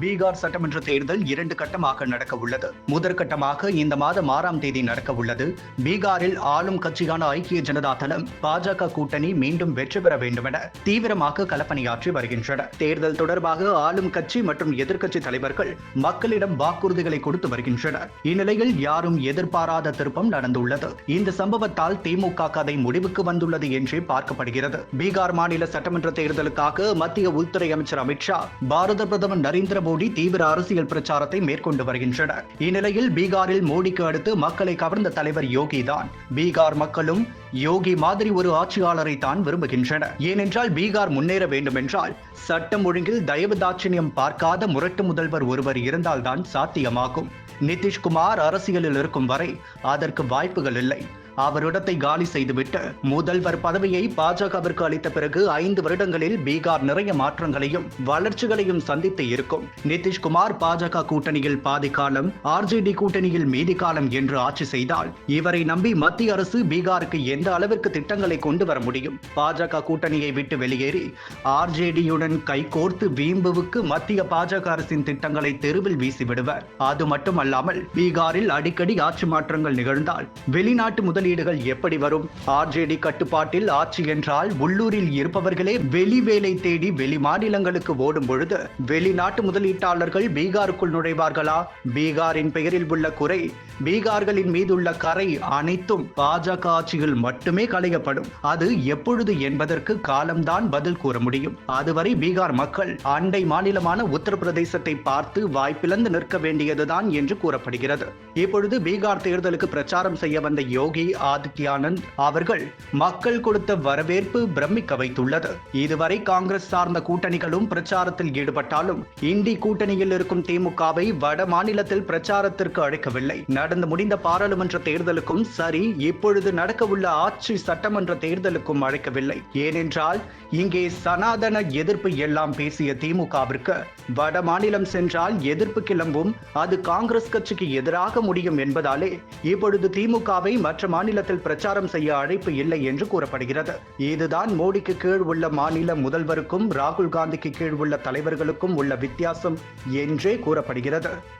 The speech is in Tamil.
பீகார் சட்டமன்ற தேர்தல் இரண்டு கட்டமாக நடக்க உள்ளது. முதற்கட்டமாக இந்த மாதம் ஆறாம் தேதி நடக்க உள்ளது. பீகாரில் ஆளும் கட்சியான ஐக்கிய ஜனதா தளம் பாஜக கூட்டணி மீண்டும் வெற்றி பெற வேண்டும் என தீவிரமாக கலப்பணியாற்றி வருகின்றன தேர்தல் தொடர்பாக ஆளும் கட்சி மற்றும் எதிர்க்கட்சி தலைவர்கள் மக்களிடம் வாக்குறுதிகளை கொடுத்து வருகின்றனர். இந்நிலையில் யாரும் எதிர்பாராத திருப்பம் நடந்துள்ளது. இந்த சம்பவத்தால் திமுக கதை முடிவுக்கு வந்துள்ளது என்றே பார்க்கப்படுகிறது. பீகார் மாநில சட்டமன்ற தேர்தலுக்காக மத்திய உள்துறை அமைச்சர் அமித்ஷா பாரத பிரதமர் நரேந்திர மோடி தீவிர அரசியல் பிரச்சாரத்தை மேற்கொண்டு வருகின்றனர். இந்நிலையில் பீகாரில் மோடிக்கு அடுத்து மக்களை கவர்ந்த தலைவர் யோகி தான் பீகார் மக்களும் யோகி மாதிரி ஒரு ஆட்சியாளரை தான் விரும்புகின்றனர். ஏனென்றால் பீகார் முன்னேற வேண்டுமென்றால் சட்டம் ஒழுங்கில் தயவு தாட்சணியம் பார்க்காத முரட்டு முதல்வர் ஒருவர் இருந்தால்தான் சாத்தியமாகும். நிதிஷ்குமார் அரசியலில் இருக்கும் வரை அதற்கு வாய்ப்புகள் இல்லை. அவரிடத்தை காலி செய்துவிட்டு முதல்வர் பதவியை பாஜகவிற்கு அளித்த பிறகு ஐந்து வருடங்களில் பீகார் நிறைய மாற்றங்களையும் வளர்ச்சிகளையும் சந்தித்து இருக்கும். நிதிஷ்குமார் பாஜக கூட்டணியில் பாதி காலம் ஆர்ஜேடி கூட்டணியில் மீதி காலம் என்று ஆட்சி செய்தால் இவரை நம்பி மத்திய அரசு பீகாருக்கு எந்த அளவிற்கு திட்டங்களை கொண்டு வர முடியும்? பாஜக கூட்டணியை விட்டு வெளியேறி ஆர்ஜேடியுடன் கைகோர்த்து வீம்புவுக்கு மத்திய பாஜக அரசின் திட்டங்களை தெருவில் வீசிவிடுவர் அது மட்டுமல்லாமல் பீகாரில் அடிக்கடி ஆட்சி மாற்றங்கள் நிகழ்ந்தால் வெளிநாட்டு முதல் முதலீடுகள் எப்படி வரும்? ஆர்ஜேடி கட்டுப்பாட்டில் ஆட்சி என்றால் உள்ளூரில் இருப்பவர்களே வெளி வேலை தேடி வெளி மாநிலங்களுக்கு ஓடும் பொழுது வெளிநாட்டு முதலீட்டாளர்கள் பீகாருக்குள் நுழைவார்களா? பீகாரின் பெயரில் உள்ள குறை பீகார்களின் மீதுள்ள கரை அனைத்தும் பாஜக ஆட்சியில் மட்டுமே களையப்படும். அது எப்பொழுது என்பதற்கு காலம்தான் பதில் கூற முடியும். அதுவரை பீகார் மக்கள் அண்டை மாநிலமான உத்தரப்பிரதேசத்தை பார்த்து வாய்ப்பிழந்து நிற்க வேண்டியதுதான் என்று கூறப்படுகிறது. இப்பொழுது பீகார் தேர்தலுக்கு பிரச்சாரம் செய்ய வந்த யோகி ஆதித்யானந்த் அவர்கள் மக்கள் கொடுத்த வரவேற்பு பிரமிக்க வைத்துள்ளது. இதுவரை காங்கிரஸ் சார்ந்த கூட்டணிகளும் பிரச்சாரத்தில் ஈடுபட்டாலும் இந்தி கூட்டணியில் இருக்கும் திமுகவை வட மாநிலத்தில் பிரச்சாரத்திற்கு அழைக்கவில்லை. நடந்து முடிந்த பாராளுமன்ற தேர்தலுக்கும் சரி இப்பொழுது நடக்கவுள்ள ஆட்சி சட்டமன்ற தேர்தலுக்கும் அழைக்கவில்லை. ஏனென்றால் இங்கே சனாதன எதிர்ப்பு எல்லாம் பேசிய திமுகவிற்கு வட மாநிலம் சென்றால் எதிர்ப்பு கிளம்பும் அது காங்கிரஸ் கட்சிக்கு எதிராக முடியும் என்பதாலே இப்பொழுது திமுகவை மற்ற மாநிலத்தில் பிரச்சாரம் செய்ய அழைப்பு இல்லை என்று கூறப்படுகிறது. இதுதான் மோடிக்கு கீழ் உள்ள மாநில முதல்வருக்கும் ராகுல் காந்திக்கு கீழ் உள்ள தலைவர்களுக்கும் உள்ள வித்தியாசம் என்றே கூறப்படுகிறது.